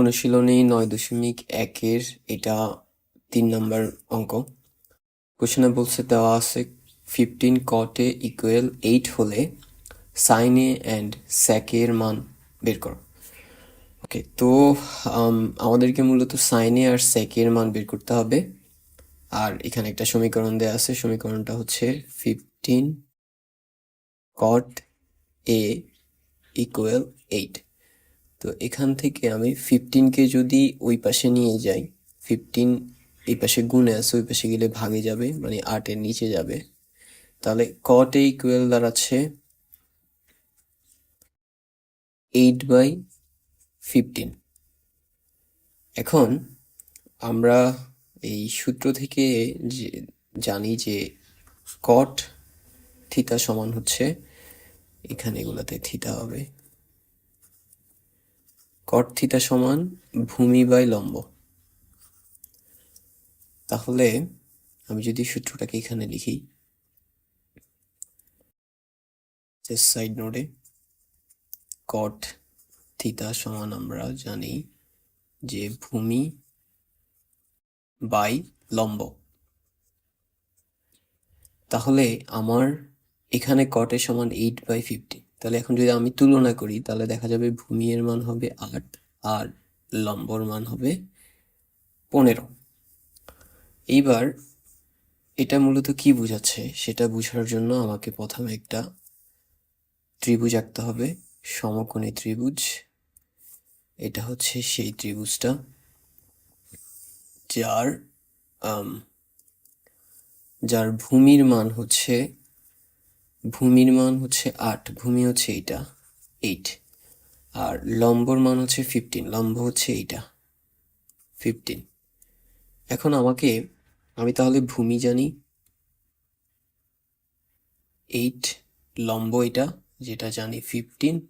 অনুশীলনী নয় দশমিক একের এটা তিন নম্বর অঙ্ক। কোশ্চেনে বলছে, দেওয়া আছে ফিফটিন কটে ইকুয়াল এইট হলে সাইনে অ্যান্ড স্যাকের মান বের করো। ওকে তো আমাদেরকে মূলত সাইনে আর স্যাকের মান বের করতে হবে। আর এখানে একটা সমীকরণ দেওয়া আছে, সমীকরণটা হচ্ছে fifteen cot A equal eight তো এখান থেকে আমি ফিফটিনকে যদি ওই পাশে নিয়ে যাই ফিফটিন এই পাশে গুণে আছে, ওই পাশে গেলে ভাগে যাবে মানে আটের নিচে যাবে। তাহলে কট এ ইকুয়াল দাঁড়াচ্ছে এইট বাই ফিফটিন এখন আমরা এই সূত্র থেকে যে, জানি যে কট থিতা সমান হচ্ছে, এখানে এগুলাতে থিতা হবে। কট থিতা সমান ভূমি বাই লম্ব। তাহলে আমি যদি সূত্রটাকে এখানে লিখি সাইড নোডে কট থিতা সমান আমরা জানি যে ভূমি বাই লম্ব। তাহলে আমার এখানে কটের সমান এইট বাই ফিফটি তাহলে এখন যদি আমি তুলনা করি, তাহলে দেখা যাবে ভূমি এর মান হবে আট আর লম্বর মান হবে পনেরো। এইবার এটা মূলত কি বোঝাচ্ছে, সেটা বোঝার জন্য আমাকে প্রথমে একটা ত্রিভুজ আঁকতে হবে, সমকোণী ত্রিভুজ। এটা হচ্ছে সেই ত্রিভুজটা যার যার ভূমির মান হচ্ছে ভূমির মান হচ্ছে আট, ভূমি হচ্ছে এইটা এইট আর লম্বর মান হচ্ছে ফিফটিন লম্ব হচ্ছে এইটা ফিফটিন এখন আমাকে, আমি তাহলে ভূমি জানি এইট লম্ব এটা, যেটা জানি ফিফটিন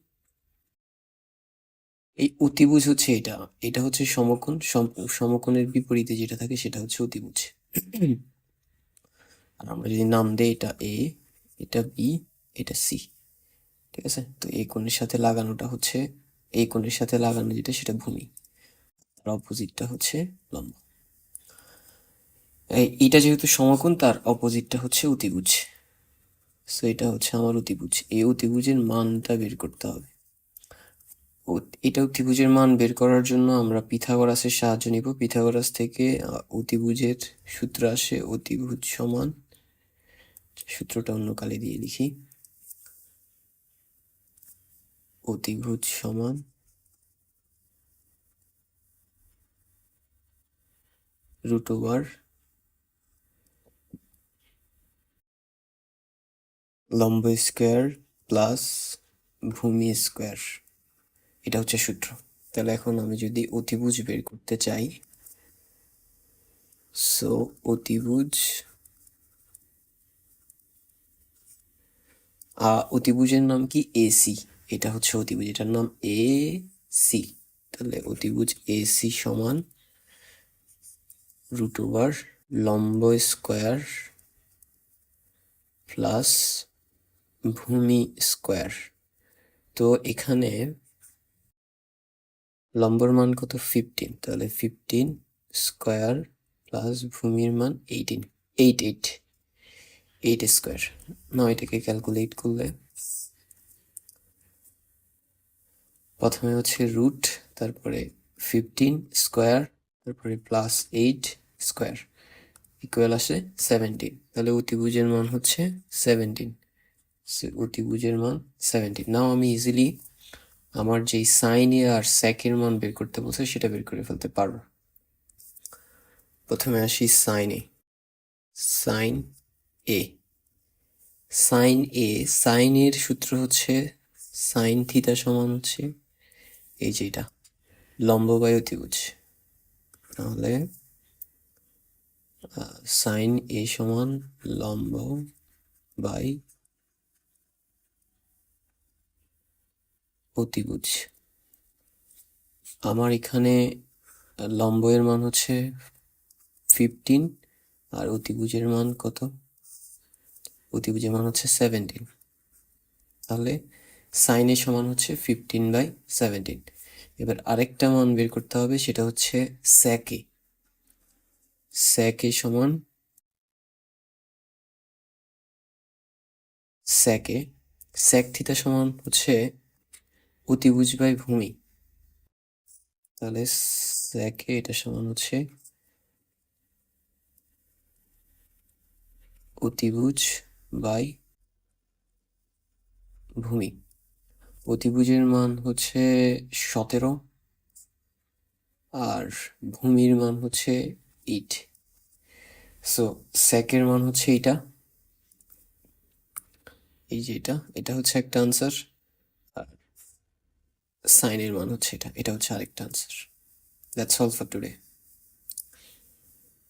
এই অতিভুজ হচ্ছে এটা এটা হচ্ছে সমকোণ, সম- সমকোণের বিপরীতে যেটা থাকে সেটা হচ্ছে অতিভুজ। আর আমরা যদি নাম দেই এটা এ এটা বি এটা সি ঠিক আছে? তো এই কোণের সাথে লাগানোটা হচ্ছে এই কোণের সাথে লাগানো যেটা, সেটা ভূমি। আর অপোজিটটা হচ্ছে লম্ব। এটা যেহেতু সমকোণ, তার অপোজিটটা হচ্ছে অতিভুজ। সো এটা হচ্ছে আমার অতিভুজ। এই অতিভুজের মানটা বের করতে হবে। এটা অতিভুজের মান বের করার জন্য আমরা পিথাগোরাসের সাহায্য নিব। পিথাগোরাস থেকে অতিভুজের সূত্র আসে অতিভুজ সমান সূত্রটা অন্য কালে দিয়ে লিখি। অতিভুজ সমান রুট ওভার লম্ব স্কোয়ার প্লাস ভূমি স্কোয়ার। এটা হচ্ছে সূত্র। তাহলে এখন আমি যদি অতিভুজ বের করতে চাই সো অতিভুজ অতিভুজের নাম কি? এসি এটা হচ্ছে অতিভুজ। এটার নাম এ সি তাহলে অতিভুজ এসি সমান রুট ওভার লম্ব স্কোয়ার প্লাস ভূমি স্কোয়ার তো এখানে লম্বর মান কত? ফিফটিন তাহলে ফিফটিন স্কোয়ার প্লাস ভূমির মান eighteen eight eight eight square না এটাকে ক্যালকুলেট করলে। প্রথমে হচ্ছে রুট তারপরে ফিফটিন স্কোয়ার তারপরে প্লাস এইট স্কোয়ার ইকুয়াল আসে সেভেন্টিন তাহলে অতিভুজের মান হচ্ছে সেভেন্টিন অতিভুজের মান সেভেন্টিন নাও আমি ইজিলি আমার যেই সাইন আর স্যাকের মান বের করতে বলছে, সেটা বের করে ফেলতে পারব। প্রথমে আসি sine sine A sine A sine এর সূত্র হচ্ছে সাইন থিতা সমান হচ্ছে এই যে এটা, লম্ব বাই অতিভুজ তাহলে সাইন এ সমান লম্ব বাই অতিভুজ আমার এখানে লম্ব এর মান হচ্ছে ফিফটিন আর অতিভুজের মান কত? অতিভুজের মান হচ্ছে সেভেন্টিন তাহলে সাইনের সমান হচ্ছে ফিফটিন বাই সেভেন্টিন এবার আরেকটা মান বের করতে হবে, সেটা হচ্ছে স্যাকে স্যাকে সমান স্যাকে স্যাক থিটা সমান হচ্ছে অতিভুজ বাই ভূমি। তাহলে স্যাকে এটা সমান হচ্ছে অতিভুজ বাই ভূমি। অতিভুজের মান হচ্ছে সতেরো আর ভূমির মান হচ্ছে ইট সো স্যাকের মান হচ্ছে এইটা। এই যে এটা এটা হচ্ছে একটা আনসার আর সাইনের মান হচ্ছে এটা এটা হচ্ছে আরেকটা answer that's all for today